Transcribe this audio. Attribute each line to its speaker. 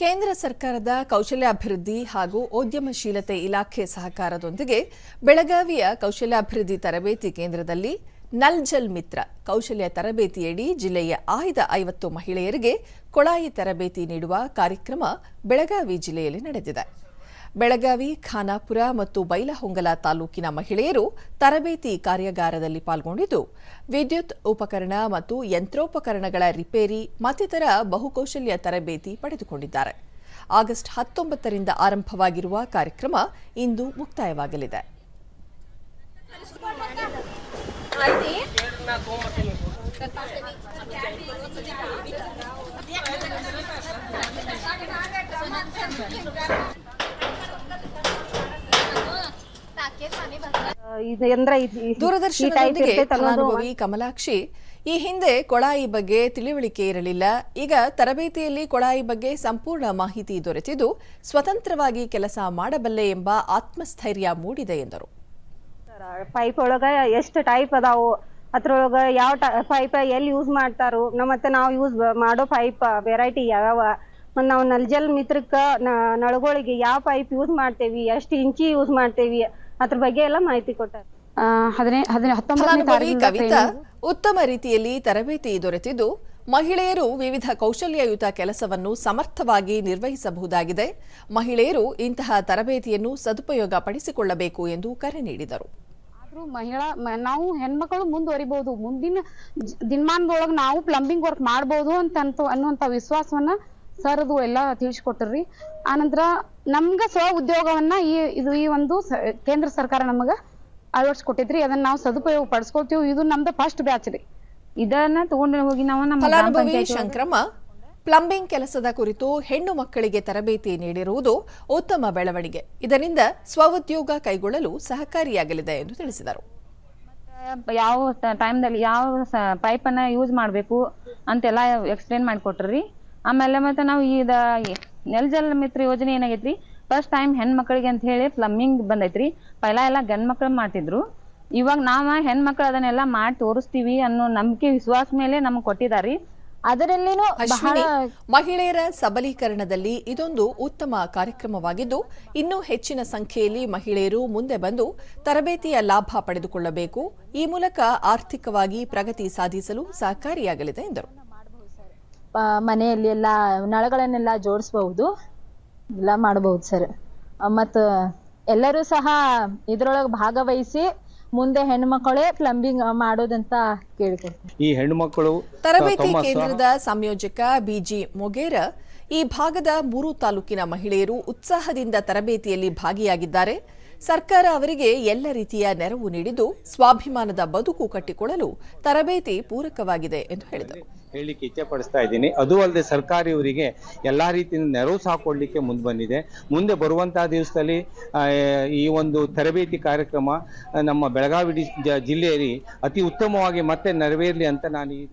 Speaker 1: ಕೇಂದ್ರ ಸರ್ಕಾರದ ಕೌಶಲ್ಯಾಭಿವೃದ್ಧಿ ಹಾಗೂ ಉದ್ಯಮಶೀಲತೆ ಇಲಾಖೆ ಸಹಕಾರದೊಂದಿಗೆ ಬೆಳಗಾವಿಯ ಕೌಶಲ್ಯಾಭಿವೃದ್ಧಿ ತರಬೇತಿ ಕೇಂದ್ರದಲ್ಲಿ ನಲ್ಜಲ್ ಮಿತ್ರ ಕೌಶಲ್ಯ ತರಬೇತಿಯಡಿ ಜಿಲ್ಲೆಯ ಆಯ್ದ ಐವತ್ತು ಮಹಿಳೆಯರಿಗೆ ಕೊಳಾಯಿ ತರಬೇತಿ ನೀಡುವ ಕಾರ್ಯಕ್ರಮ ಬೆಳಗಾವಿ ಜಿಲ್ಲೆಯಲ್ಲಿ ನಡೆದಿದೆ. ಬೆಳಗಾವಿ, ಖಾನಾಪುರ ಮತ್ತು ಬೈಲಹೊಂಗಲ ತಾಲೂಕಿನ ಮಹಿಳೆಯರು ತರಬೇತಿ ಕಾರ್ಯಾಗಾರದಲ್ಲಿ ಪಾಲ್ಗೊಂಡಿದ್ದು, ವಿದ್ಯುತ್ ಉಪಕರಣ ಮತ್ತು ಯಂತ್ರೋಪಕರಣಗಳ ರಿಪೇರಿ ಮತ್ತಿತರ ಬಹುಕೌಶಲ್ಯ ತರಬೇತಿ ಪಡೆದುಕೊಂಡಿದ್ದಾರೆ. ಆಗಸ್ಟ್ ಹತ್ತೊಂಬತ್ತರಿಂದ ಆರಂಭವಾಗಿರುವ ಕಾರ್ಯಕ್ರಮ ಇಂದು ಮುಕ್ತಾಯವಾಗಲಿದೆ
Speaker 2: ಇದು ಅಂದ್ರೆ ಇದ್- ಇದ್- ಈ type
Speaker 1: ದೂರದರ್ಶನದೊಂದಿಗೆ ಫಲಾನುಭವಿ ಕಮಲಾಕ್ಷಿ ಈ ಹಿಂದೆ ಕೊಳಾಯಿ ಬಗ್ಗೆ ತಿಳಿವಳಿಕೆ ಇರಲಿಲ್ಲ. ಈಗ ತರಬೇತಿಯಲ್ಲಿ ಕೊಳಾಯಿ ಬಗ್ಗೆ ಸಂಪೂರ್ಣ ಮಾಹಿತಿ ದೊರೆತಿದ್ದು ಸ್ವತಂತ್ರವಾಗಿ ಕೆಲಸ ಮಾಡಬಲ್ಲೆ ಎಂಬ ಆತ್ಮಸ್ಥೈರ್ಯ ಮೂಡಿದೆ ಎಂದರು.
Speaker 2: ಪೈಪ್ ಒಳಗ ಎಷ್ಟು ಟೈಪ್ ಅದಾವು? ಅದ್ರೊಳಗ ಯಾವ ಪೈಪ್ ಎಲ್ಲಿ ಯೂಸ್ ಮಾಡ್ತಾರು? ಮತ್ತೆ ನಾವು ಯೂಸ್ ಮಾಡೋ ಪೈಪ್ ವೆರೈಟಿ ಯಾವ್ಯಾವ? ಮತ್ತು ನಾವು ನಲ್ಜಲ್ ಮಿತ್ರಕ್ಕ ನಳಗಳಿಗೆ ಯಾವ ಪೈಪ್ ಯೂಸ್ ಮಾಡ್ತೇವಿ? ಎಷ್ಟು ಇಂಚಿ ಯೂಸ್ ಮಾಡ್ತೇವಿ? ಅದ್ರ ಬಗ್ಗೆ ಎಲ್ಲ ಮಾಹಿತಿ ಕೊಟ್ಟಾರ.
Speaker 1: ಕವಿತಾ ಉತ್ತಮ ರೀತಿಯಲ್ಲಿ ತರಬೇತಿ ದೊರೆತಿದ್ದು ಮಹಿಳೆಯರು ವಿವಿಧ ಕೌಶಲ್ಯಯುತ ಕೆಲಸವನ್ನು ಸಮರ್ಥವಾಗಿ ನಿರ್ವಹಿಸಬಹುದಾಗಿದೆ. ಮಹಿಳೆಯರು ಇಂತಹ ತರಬೇತಿಯನ್ನು ಸದುಪಯೋಗ ಪಡಿಸಿಕೊಳ್ಳಬೇಕು ಎಂದು ಕರೆ ನೀಡಿದರು.
Speaker 3: ಆದ್ರೂ ಮಹಿಳಾ ನಾವು ಹೆಣ್ಮಕ್ಳು ಮುಂದುವರಿಬಹುದು. ಮುಂದಿನ ದಿನಮಾನದೊಳಗೆ ನಾವು ಪ್ಲಂಬಿಂಗ್ ವರ್ಕ್ ಮಾಡಬಹುದು ಅಂತ ಅಂತ ಅನ್ನುವಂತ ವಿಶ್ವಾಸವನ್ನ ಸರ್ದು ಎಲ್ಲ ತಿಳಿಸ್ಕೊಟ್ರಿ. ಆನಂತರ ನಮ್ಗ ಸ್ವ ಉದ್ಯೋಗವನ್ನ ಈ ಇದು ಈ ಒಂದು ಕೇಂದ್ರ ಸರ್ಕಾರ ನಮಗ ಅಳವಡಿಸ್ಕೊಟ್ಟಿದ್ರಿ ಅದನ್ನ ನಾವು ಸದುಪಯೋಗ ಪಡಿಸ್ಕೊಳ್ತೀವಿ. ಇದು ನಮ್ದು ಫಸ್ಟ್ ಬ್ಯಾಚ್ ರೀ. ಇದನ್ನ ತಗೊಂಡು ಹೋಗಿ ನಾವು ನಮ್ಮ ಗ್ರಾಮ
Speaker 1: ಫಲಾನುಭವಿ
Speaker 3: ಪಂಚಾಯತಿ ಒಳಗ-
Speaker 1: ಶಂಕ್ರಮ್ಮ ಪ್ಲಂಬಿಂಗ್ ಕೆಲಸದ ಕುರಿತು ಹೆಣ್ಣು ಮಕ್ಕಳಿಗೆ ತರಬೇತಿ ನೀಡಿರುವುದು ಉತ್ತಮ ಬೆಳವಣಿಗೆ. ಇದರಿಂದ ಸ್ವಉದ್ಯೋಗ ಕೈಗೊಳ್ಳಲು ಸಹಕಾರಿಯಾಗಲಿದೆ ಎಂದು ತಿಳಿಸಿದರು.
Speaker 4: ಯಾವ ಟೈಮ್ದಲ್ಲಿ ಯಾವ ಪೈಪನ್ನು ಯೂಸ್ ಮಾಡಬೇಕು ಅಂತೆಲ್ಲ ಎಕ್ಸ್ಪ್ಲೇನ್ ಮಾಡಿಕೊಟ್ರಿ ಆಮೇಲೆ ಮತ್ತೆ ನಾವು ಈಗ ನೆಲ್ ಜಲ್ ಮಿತ್ರ ಯೋಜನೆ ಏನಾಗೈತ್ರಿ? ಫಸ್ಟ್ ಟೈಮ್ ಹೆಣ್ಮಕ್ಳಿಗೆ ಅಂತ ಹೇಳಿ ಪ್ಲಂಬಿಂಗ್ ಬಂದೈತ್ರಿ. ಪೈಲ ಎಲ್ಲ ಗಂಡ್ ಮಕ್ಳು ಮಾಡ್ತಿದ್ರು. ಇವಾಗ ನಾವ ಹೆಣ್ಮಕ್ಳು ಅದನ್ನೆಲ್ಲ ಮಾಡಿ ತೋರಿಸ್ತೀವಿ ಅನ್ನೋ ನಂಬಿಕೆ, ವಿಶ್ವಾಸ ಮೇಲೆ ನಮ್ಗೆ ಕೊಟ್ಟಿದಾರಿ ಅದರಲ್ಲಿನೂ
Speaker 1: ಮಹಿಳೆಯರ ಸಬಲೀಕರಣದಲ್ಲಿ ಇದೊಂದು ಉತ್ತಮ ಕಾರ್ಯಕ್ರಮವಾಗಿದ್ದು, ಇನ್ನೂ ಹೆಚ್ಚಿನ ಸಂಖ್ಯೆಯಲ್ಲಿ ಮಹಿಳೆಯರು ಮುಂದೆ ಬಂದು ತರಬೇತಿಯ ಲಾಭ ಪಡೆದುಕೊಳ್ಳಬೇಕು. ಈ ಮೂಲಕ ಆರ್ಥಿಕವಾಗಿ ಪ್ರಗತಿ ಸಾಧಿಸಲು ಸಹಕಾರಿಯಾಗಲಿದೆ ಎಂದರು.
Speaker 5: ಮನೆಯಲ್ಲಿ ಎಲ್ಲ ನಳಗಳನ್ನೆಲ್ಲ ಜೋಡಿಸ್ಬಹುದು. ಎಲ್ಲ ಮಾಡಬಹುದು ಸರ್ ಮತ್ತು ಎಲ್ಲರೂ ಸಹ ಇದ್ರೊಳಗೆ ಭಾಗವಹಿಸಿ ಮುಂದೆ ಹೆಣ್ಮಕ್ಕಳೇ ಪ್ಲಂಬಿಂಗ್ ಮಾಡೋದಂತ ಕೇಳಿಕೊಡ್ತೀನಿ
Speaker 6: ಈ ಹೆಣ್ಣುಮಕ್ಕಳು
Speaker 1: ತರಬೇತಿ ಕೇಂದ್ರದ ಸಂಯೋಜಕ ಬಿಜಿ ಮೊಗೇರ ಈ ಭಾಗದ ಮೂರು ತಾಲೂಕಿನ ಮಹಿಳೆಯರು ಉತ್ಸಾಹದಿಂದ ತರಬೇತಿಯಲ್ಲಿ ಭಾಗಿಯಾಗಿದ್ದಾರೆ. ಸರ್ಕಾರ ಅವರಿಗೆ ಎಲ್ಲ ರೀತಿಯ ನೆರವು ನೀಡಿದ್ದು ಸ್ವಾಭಿಮಾನದ ಬದುಕು ಕಟ್ಟಿಕೊಳ್ಳಲು ತರಬೇತಿ ಪೂರಕವಾಗಿದೆ ಎಂದು ಹೇಳಿದರು.
Speaker 6: ಹೇಳಲಿಕ್ಕೆ ಇಚ್ಛೆ ಪಡಿಸ್ತಾ ಇದ್ದೀನಿ. ಅದು ಅಲ್ಲದೆ ಸರ್ಕಾರ ಇವರಿಗೆ ಎಲ್ಲ ರೀತಿಯಿಂದ ನೆರವು ಸಹ ಕೊಡ್ಲಿಕ್ಕೆ ಮುಂದೆ ಬಂದಿದೆ. ಮುಂದೆ ಬರುವಂತಹ ದಿವಸದಲ್ಲಿ ಈ ಒಂದು ತರಬೇತಿ ಕಾರ್ಯಕ್ರಮ ನಮ್ಮ ಬೆಳಗಾವಿ ಜಿಲ್ಲೆಯಲ್ಲಿ ಅತಿ ಉತ್ತಮವಾಗಿ ಮತ್ತೆ ನೆರವೇರಲಿ ಅಂತ ನಾನು ಈ